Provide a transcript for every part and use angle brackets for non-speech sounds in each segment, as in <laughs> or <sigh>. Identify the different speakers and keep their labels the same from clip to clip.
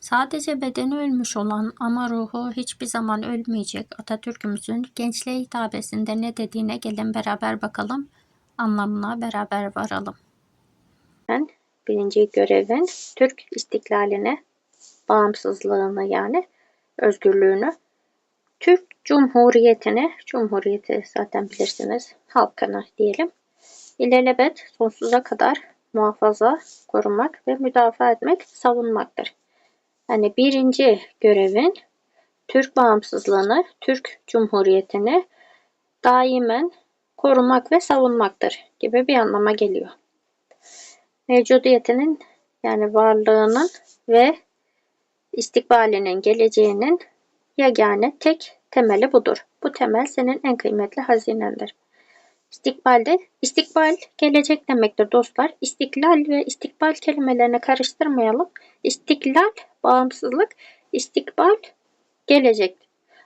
Speaker 1: Sadece bedeni ölmüş olan ama ruhu hiçbir zaman ölmeyecek Atatürk'ümüzün gençliğe hitabesinde ne dediğine gelin beraber bakalım. Anlamına beraber varalım.
Speaker 2: Ben birinci görevin Türk istiklalini, bağımsızlığını yani özgürlüğünü, Türk Cumhuriyeti'ni, Cumhuriyeti zaten bilirsiniz, halkını diyelim, ilelebet sonsuza kadar muhafaza, korumak ve müdafaa etmek, savunmaktır. Yani birinci görevin Türk bağımsızlığını, Türk Cumhuriyeti'ni daimen korumak ve savunmaktır gibi bir anlama geliyor. Mevcudiyetinin yani varlığının ve istikbalinin, geleceğinin yegane tek temeli budur. Bu temel senin en kıymetli hazinendir. İstikbalde, istikbal gelecek demektir dostlar. İstiklal ve istikbal kelimelerini karıştırmayalım. İstiklal, bağımsızlık, istikbal, gelecek.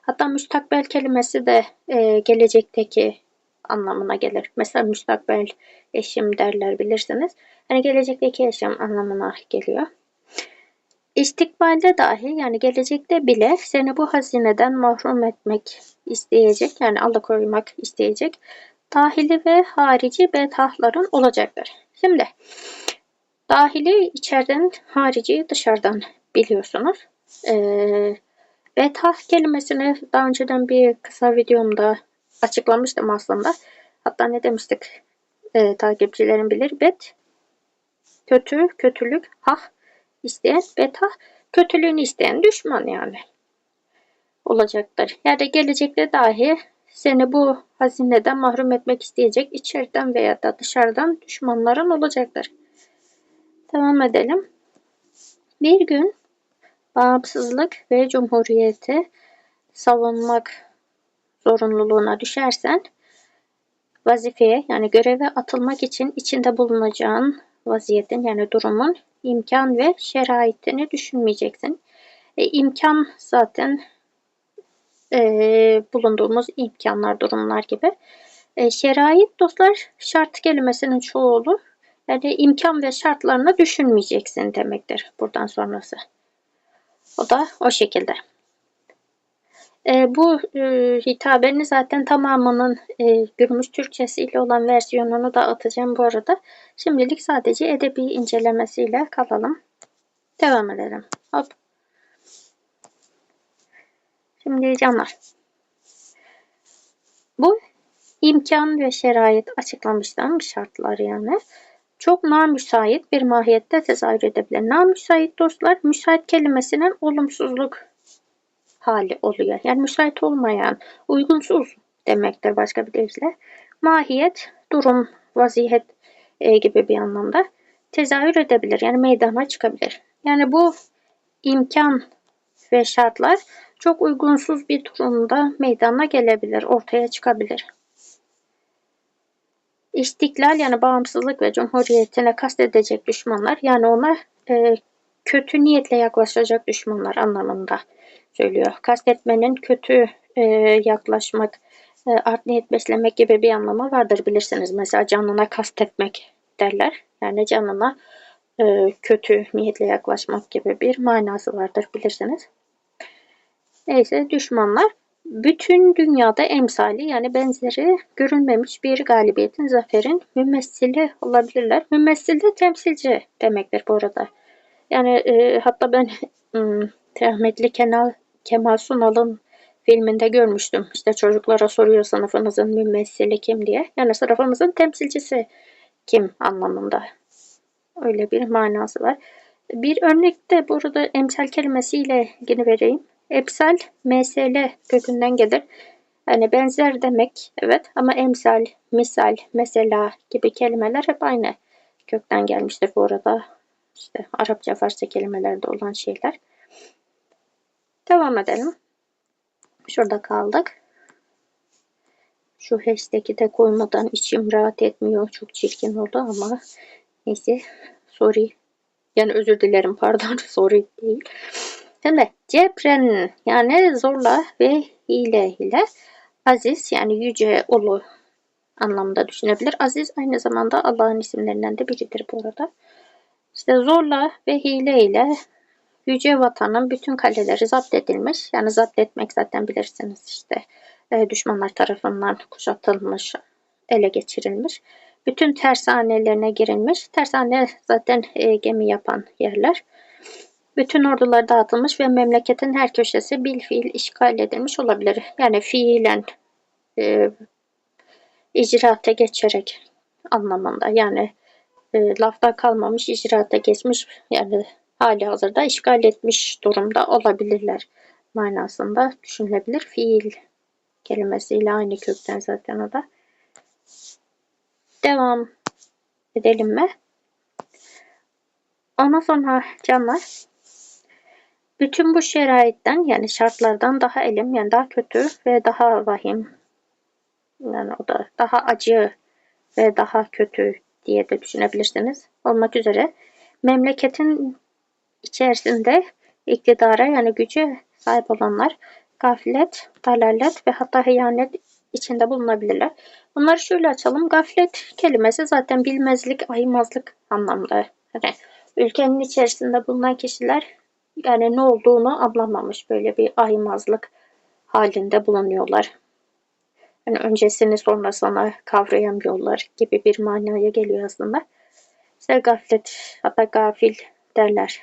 Speaker 2: Hatta müstakbel kelimesi de e, gelecekteki anlamına gelir. Mesela müstakbel eşim derler bilirsiniz. Hani gelecekteki eşim anlamına geliyor. İstikbalde dahi yani gelecekte bile seni bu hazineden mahrum etmek isteyecek yani alıkoymak isteyecek dahili ve harici betahların olacaktır. Şimdi dahili içeriden harici dışarıdan biliyorsunuz. Ee, betah kelimesini daha önceden bir kısa videomda açıklamıştım aslında. Hatta ne demiştik e, takipçilerim bilir. Bet kötü, kötülük, hah isteyen, betah kötülüğünü isteyen düşman yani olacaktır. Yani gelecekte dahi seni bu hazineden mahrum etmek isteyecek içeriden veya da dışarıdan düşmanların olacaktır. Devam edelim. Bir gün bağımsızlık ve cumhuriyeti savunmak zorunluluğuna düşersen vazifeye yani göreve atılmak için içinde bulunacağın vaziyetin yani durumun imkan ve şeraitini düşünmeyeceksin. E, imkan zaten e, bulunduğumuz imkanlar, durumlar gibi. E, şerait dostlar şart kelimesinin çoğulu. Yani imkan ve şartlarını düşünmeyeceksin demektir buradan sonrası. O da o şekilde. E, bu e, hitabenin zaten tamamının e, günümüz Türkçesiyle olan versiyonunu da atacağım bu arada. Şimdilik sadece edebi incelemesiyle kalalım. Devam edelim. Hop. Şimdi canlar. Bu imkan ve şerait açıklamıştım şartlar yani. Çok namüsait bir mahiyette tezahür edebilir. Namüsait dostlar, müsait kelimesinin olumsuzluk hali oluyor. Yani müsait olmayan, uygunsuz demektir başka bir deyişle. Mahiyet, durum, vaziyet e, gibi bir anlamda tezahür edebilir. Yani meydana çıkabilir. Yani bu imkan ve şartlar çok uygunsuz bir durumda meydana gelebilir, ortaya çıkabilir. İstiklal yani bağımsızlık ve cumhuriyetine kastedecek düşmanlar yani ona e, kötü niyetle yaklaşacak düşmanlar anlamında söylüyor. Kastetmenin kötü e, yaklaşmak, e, art niyet beslemek gibi bir anlamı vardır bilirsiniz. Mesela canına kastetmek derler. Yani canına e, kötü niyetle yaklaşmak gibi bir manası vardır bilirsiniz. Neyse düşmanlar bütün dünyada emsali yani benzeri görünmemiş bir galibiyetin, zaferin mümessili olabilirler. Mümessil de temsilci demektir bu arada. Yani e, hatta ben rahmetli Kemal, Kemal Sunal'ın filminde görmüştüm. İşte çocuklara soruyor sınıfınızın mümessili kim diye. Yani sınıfımızın temsilcisi kim anlamında. Öyle bir manası var. Bir örnekte burada emsal kelimesiyle yine vereyim. Emsal, MSL kökünden gelir. Yani benzer demek evet ama emsal, misal, mesela gibi kelimeler hep aynı kökten gelmiştir bu arada. İşte Arapça, Farsça kelimelerde olan şeyler. Devam edelim. Şurada kaldık. Şu hashtag'i de koymadan içim rahat etmiyor. Çok çirkin oldu ama neyse. Sorry. Yani özür dilerim pardon. <laughs> Sorry değil. Şimdi cebren yani zorla ve hile ile aziz yani yüce ulu anlamda düşünebilir. Aziz aynı zamanda Allah'ın isimlerinden de biridir bu arada. İşte zorla ve hile ile yüce vatanın bütün kaleleri zapt edilmiş. Yani zapt etmek zaten bilirsiniz işte e, düşmanlar tarafından kuşatılmış, ele geçirilmiş. Bütün tersanelerine girilmiş. Tersane zaten e, gemi yapan yerler. Bütün ordular dağıtılmış ve memleketin her köşesi bil fiil işgal edilmiş olabilir. Yani fiilen e, icraata geçerek anlamında. Yani e, lafta kalmamış, icraata geçmiş yani hali hazırda işgal etmiş durumda olabilirler manasında düşünülebilir. Fiil kelimesiyle aynı kökten zaten o da. Devam edelim mi? Ondan sonra canlar bütün bu şeraitten yani şartlardan daha elim yani daha kötü ve daha vahim yani o da daha acı ve daha kötü diye de düşünebilirsiniz. Olmak üzere memleketin içerisinde iktidara yani güce sahip olanlar gaflet, dalalet ve hatta hıyanet içinde bulunabilirler. Bunları şöyle açalım. Gaflet kelimesi zaten bilmezlik, aymazlık anlamda. Yani ülkenin içerisinde bulunan kişiler yani ne olduğunu anlamamış böyle bir aymazlık halinde bulunuyorlar. Yani öncesini sonrasını kavrayamıyorlar gibi bir manaya geliyor aslında. İşte gaflet hatta gafil derler.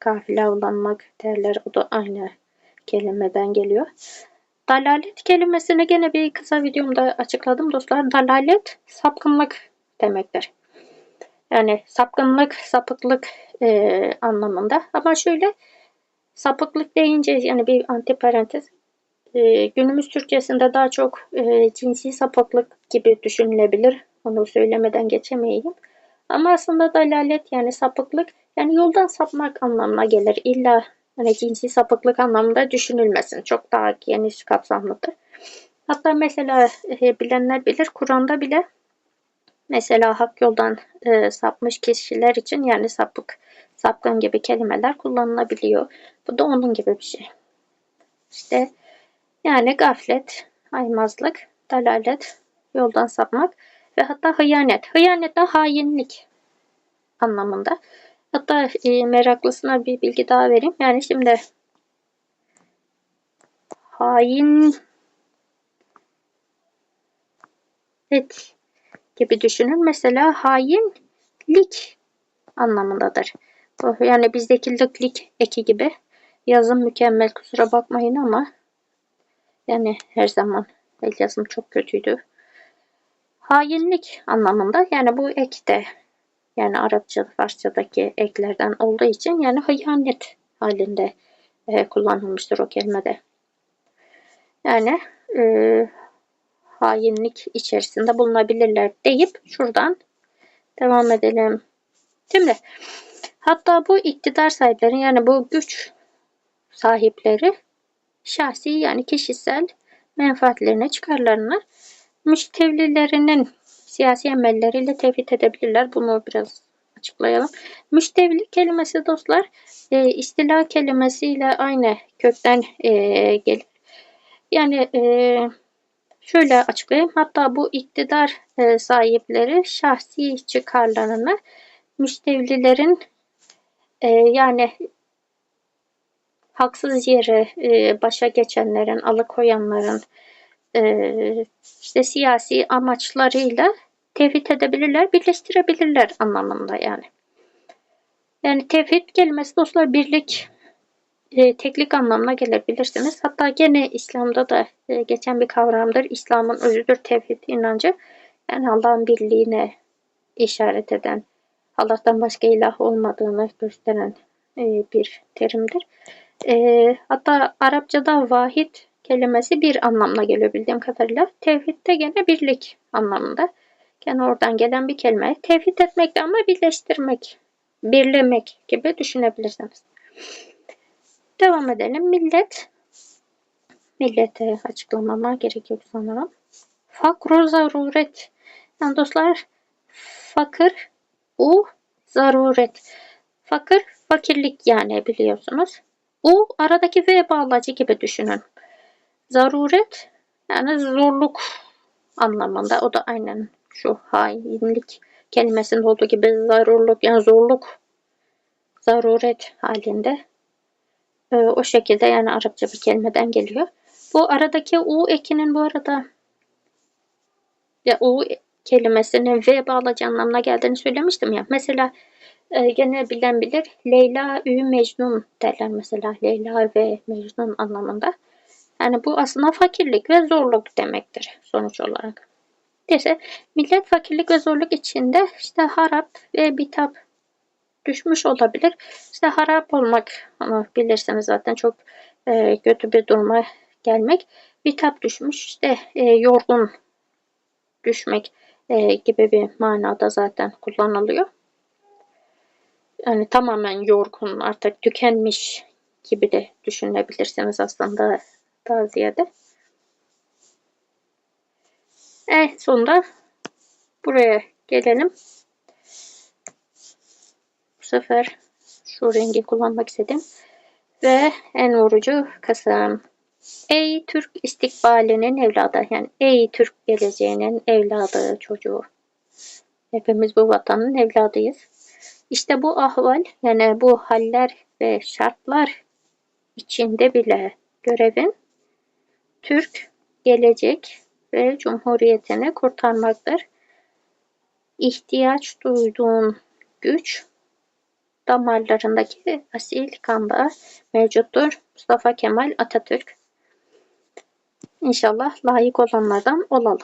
Speaker 2: Gafil avlanmak derler. O da aynı kelimeden geliyor. Dalalet kelimesini gene bir kısa videomda açıkladım dostlar. Dalalet sapkınlık demektir. Yani sapkınlık, sapıklık e, anlamında. Ama şöyle sapıklık deyince yani bir antiparantez e, günümüz Türkçesinde daha çok e, cinsi sapıklık gibi düşünülebilir. Onu söylemeden geçemeyeyim. Ama aslında dalalet yani sapıklık yani yoldan sapmak anlamına gelir. İlla hani cinsi sapıklık anlamında düşünülmesin. Çok daha geniş kapsamlıdır. Hatta mesela e, bilenler bilir Kur'an'da bile mesela hak yoldan e, sapmış kişiler için yani sapık, sapkın gibi kelimeler kullanılabiliyor. Bu da onun gibi bir şey. İşte yani gaflet, aymazlık, dalalet, yoldan sapmak ve hatta hıyanet. Hıyanet de hainlik anlamında. Hatta e, meraklısına bir bilgi daha vereyim. Yani şimdi hain et gibi düşünün. Mesela hainlik anlamındadır. Yani bizdeki lıklik eki gibi. Yazım mükemmel kusura bakmayın ama yani her zaman el yazım çok kötüydü. Hainlik anlamında yani bu ek de yani Arapça, Farsçadaki eklerden olduğu için yani hıyanet halinde e, kullanılmıştır o kelimede. Yani e, hainlik içerisinde bulunabilirler deyip şuradan devam edelim. Şimdi hatta bu iktidar sahipleri yani bu güç sahipleri şahsi yani kişisel menfaatlerine, çıkarlarını müştevlilerinin siyasi emelleriyle tevhid edebilirler. Bunu biraz açıklayalım. Müştevli kelimesi dostlar e, istila kelimesiyle aynı kökten e, gelir. Yani e, şöyle açıklayayım. Hatta bu iktidar e, sahipleri şahsi çıkarlarını müştevlilerin e, yani haksız yere e, başa geçenlerin, alıkoyanların işte siyasi amaçlarıyla tevhid edebilirler, birleştirebilirler anlamında yani. Yani tevhid kelimesi dostlar birlik, e, teklik anlamına gelebilirsiniz. Hatta gene İslam'da da e, geçen bir kavramdır. İslam'ın özüdür tevhid inancı. Yani Allah'ın birliğine işaret eden, Allah'tan başka ilah olmadığını gösteren e, bir terimdir. E, hatta Arapçada vahid kelimesi bir anlamına geliyor bildiğim kadarıyla. Tevhid de gene birlik anlamında. Gene oradan gelen bir kelime. Tevhid etmek de ama birleştirmek, birlemek gibi düşünebilirsiniz. Devam edelim. Millet. Millete açıklamama gerek yok sanırım. Fakru zaruret. Yani dostlar fakir u zaruret. Fakir fakirlik yani biliyorsunuz. U aradaki V bağlacı gibi düşünün. Zaruret yani zorluk anlamında. O da aynen şu hainlik kelimesinde olduğu gibi zarurluk yani zorluk zaruret halinde e, o şekilde yani Arapça bir kelimeden geliyor. Bu aradaki U ekinin bu arada ya U kelimesinin V bağlacı anlamına geldiğini söylemiştim ya. Mesela e, gene bilen bilir Leyla Ü Mecnun derler mesela Leyla ve Mecnun anlamında. Yani bu aslında fakirlik ve zorluk demektir sonuç olarak. Neyse millet fakirlik ve zorluk içinde işte harap ve bitap düşmüş olabilir. İşte harap olmak onu bilirsiniz zaten çok e, kötü bir duruma gelmek. Bitap düşmüş işte e, yorgun düşmek e, gibi bir manada zaten kullanılıyor. Yani tamamen yorgun artık tükenmiş gibi de düşünebilirsiniz aslında daha ziyade. En sonunda buraya gelelim. Sefer şu rengi kullanmak istedim. Ve en vurucu kısım. Ey Türk istikbalinin evladı. Yani ey Türk geleceğinin evladı çocuğu. Hepimiz bu vatanın evladıyız. İşte bu ahval yani bu haller ve şartlar içinde bile görevin Türk gelecek ve cumhuriyetini kurtarmaktır. İhtiyaç duyduğun güç damarlarındaki asil kanda mevcuttur. Mustafa Kemal Atatürk. İnşallah layık olanlardan olalım.